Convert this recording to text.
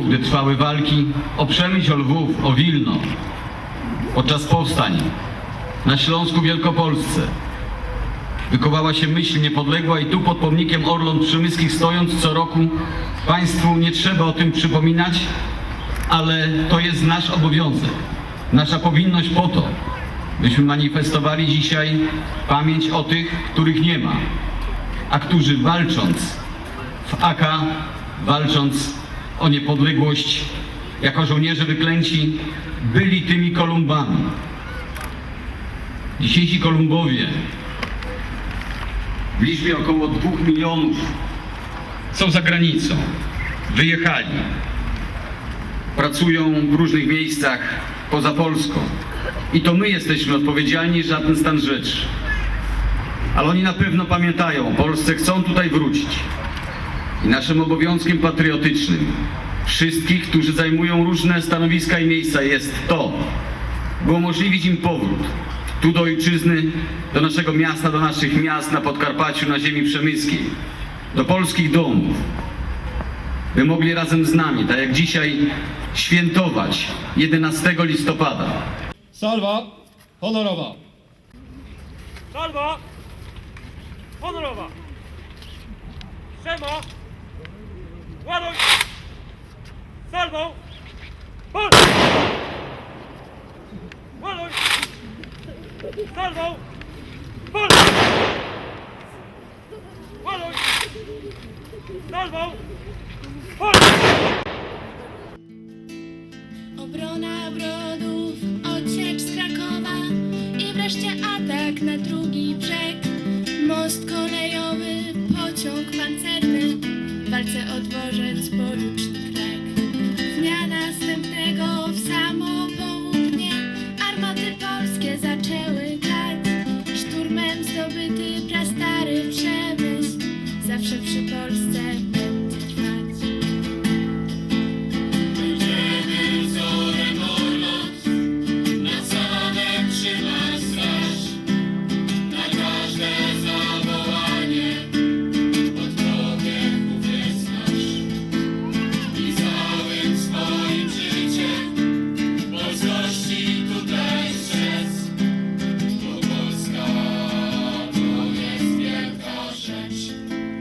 gdy trwały walki o Przemyśl, o Lwów, o Wilno, podczas powstań na Śląsku Wielkopolsce. Wykowała się myśl niepodległa i tu pod pomnikiem Orląt Przemyskich stojąc co roku Państwu nie trzeba o tym przypominać, ale to jest nasz obowiązek, nasza powinność po to, byśmy manifestowali dzisiaj pamięć o tych, których nie ma, a którzy walcząc w AK, walcząc o niepodległość jako żołnierze wyklęci, byli tymi Kolumbami. Dzisiejsi Kolumbowie w liczbie około 2 milionów są za granicą, wyjechali, pracują w różnych miejscach poza Polską. I to my jesteśmy odpowiedzialni za ten stan rzeczy. Ale oni na pewno pamiętają o Polsce, chcą tutaj wrócić. I naszym obowiązkiem patriotycznym wszystkich, którzy zajmują różne stanowiska i miejsca jest to, by umożliwić im powrót tu do ojczyzny, do naszego miasta, do naszych miast na Podkarpaciu, na ziemi przemyskiej, do polskich domów, by mogli razem z nami, tak jak dzisiaj, świętować 11 listopada. Salwa honorowa. Salwa! Honorowa! Przemo! Ładuj! Salwą! Pol! Ładuj! Salwą! Pol! Ładuj! Salwą! Pol! Obrona brodów, odsiecz z Krakowa i wreszcie atak na drugi brzeg. Walce o dworzec porucznik Lek. Dnia następnego w samo południe armaty polskie zaczęły kat. Szturmem zdobyty prastary przemysł, zawsze przy Polsce Bye.